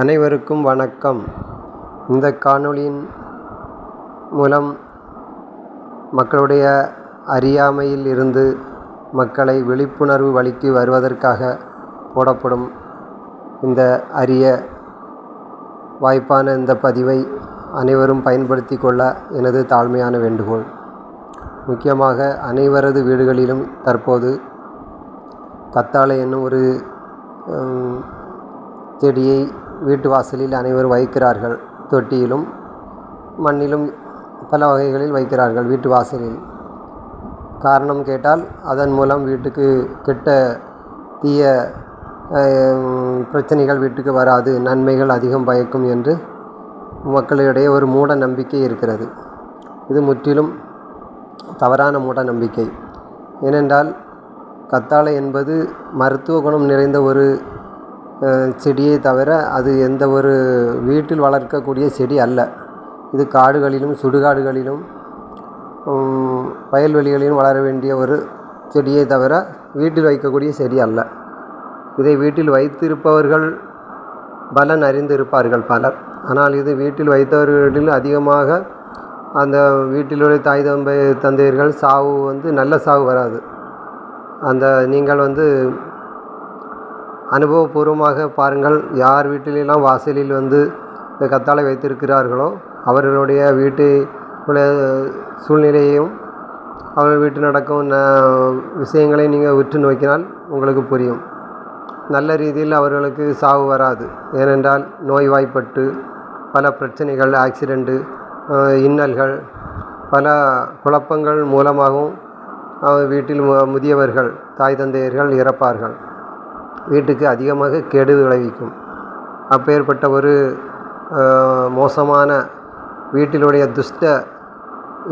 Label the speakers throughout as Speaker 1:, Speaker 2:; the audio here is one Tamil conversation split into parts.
Speaker 1: அனைவருக்கும் வணக்கம். இந்த காணொளியின் மூலம் மக்களுடைய அறியாமையில் இருந்து மக்களை விழிப்புணர்வு வழிக்கு வருவதற்காக போடப்படும் இந்த அரிய வாய்ப்பான இந்த பதிவை அனைவரும் பயன்படுத்தி கொள்ள எனது தாழ்மையான வேண்டுகோள். முக்கியமாக அனைவரது வீடுகளிலும் தற்போது கத்தாழை என்னும் ஒரு செடியை வீட்டு வாசலில் அனைவரும் வைக்கிறார்கள். தொட்டியிலும் மண்ணிலும் பல வகைகளில் வைக்கிறார்கள் வீட்டு வாசலில் காரணம் கேட்டால் அதன் மூலம் வீட்டுக்கு கெட்ட தீய பிரச்சனைகள் வீட்டுக்கு வராது. நன்மைகள் அதிகம் பயக்கும் என்று மக்களிடையே ஒரு மூட நம்பிக்கை இருக்கிறது. இது முற்றிலும் தவறான மூட நம்பிக்கை. ஏனென்றால் கத்தாழை என்பது மருத்துவ குணம் நிறைந்த ஒரு செடியே தவிர அது எந்த ஒரு வீட்டில் வளர்க்கக்கூடிய செடி அல்ல. இது காடுகளிலும் சுடுகாடுகளிலும் வயல்வெளிகளிலும் வளர வேண்டிய ஒரு செடியே தவிர வீட்டில் வைக்கக்கூடிய செடி அல்ல. இதை வீட்டில் வைத்திருப்பவர்கள் பலன் அறிந்திருப்பார்கள் பலர். ஆனால் இது வீட்டில் வைத்தவர்களில் அதிகமாக அந்த வீட்டிலுடைய தாய் தம்பை தந்தையர்கள் சாவு வந்து நல்ல சாவு வராது. அந்த நீங்கள் வந்து அனுபவபூர்வமாக பாருங்கள் யார் வீட்டிலெல்லாம் வாசலில் வந்து இந்த கத்தாழை வைத்திருக்கிறார்களோ அவர்களுடைய வீட்டு சூழ்நிலையையும் அவர்கள் வீட்டில் நடக்கும் ந விஷயங்களை நீங்கள் உற்று நோக்கினால் உங்களுக்கு புரியும். நல்ல ரீதியில் அவர்களுக்கு சாவு வராது. ஏனென்றால் நோய்வாய்ப்பட்டு பல பிரச்சனைகள் ஆக்சிடெண்ட்டு இன்னல்கள் பல குழப்பங்கள் மூலமாகவும் வீட்டில் முதியவர்கள் தாய் தந்தையர்கள் இறப்பார்கள். வீட்டுக்கு அதிகமாக கெடு விளைவிக்கும். அப்பேற்பட்ட ஒரு மோசமான வீட்டிலுடைய துஷ்ட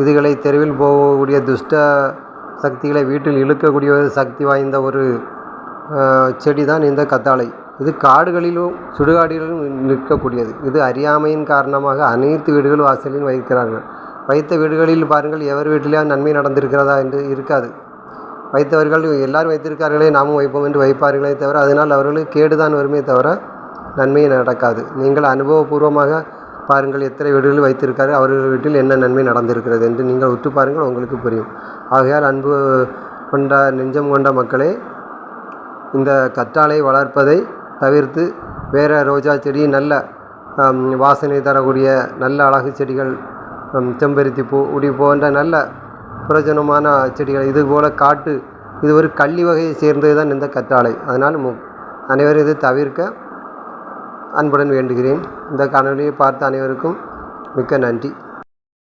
Speaker 1: இதுகளை தெருவில் போகக்கூடிய துஷ்ட சக்திகளை வீட்டில் இழுக்கக்கூடிய ஒரு சக்தி வாய்ந்த ஒரு செடி தான் இந்த கத்தாழை. இது காடுகளிலும் சுடுகாடுகளிலும் நிற்கக்கூடியது. இது அறியாமையின் காரணமாக அனைத்து வீடுகள் வாசலில் வைக்கிறார்கள். வைத்த வீடுகளில் பாருங்கள் எவர் வீட்டிலேயாவது நன்மை நடந்திருக்கிறதா என்று இருக்காது. வைத்தவர்கள் எல்லோரும் வைத்திருக்கார்களே நாமும் வைப்போம் என்று வைப்பார்களே தவிர அதனால் அவர்களுக்கு கேடுதான் வருமே தவிர நன்மை நடக்காது. நீங்கள் அனுபவபூர்வமாக பாருங்கள் எத்தனை வீடுகளில் வைத்திருக்காரு அவர்கள் வீட்டில் என்ன நன்மை நடந்திருக்கிறது என்று நீங்கள் உற்று பாருங்கள் உங்களுக்கு புரியும். ஆகையால் அன்பு கொண்ட நெஞ்சம் கொண்ட மக்களே இந்த கற்றாழை வளர்ப்பதை தவிர்த்து வேறு ரோஜா செடி நல்ல வாசனை தரக்கூடிய நல்ல அழகு செடிகள் செம்பருத்தி பூ இப்படி போன்ற நல்ல பிரயோஜனமான செடிகள். இது போல் காட்டு இது ஒரு கள்ளி வகையை சேர்ந்தது தான் இந்த கற்றாழை. அதனால் மு அனைவரும் இதை தவிர்க்க அன்புடன் வேண்டுகிறேன். இந்த காணொலியை பார்த்த அனைவருக்கும் மிக்க நன்றி.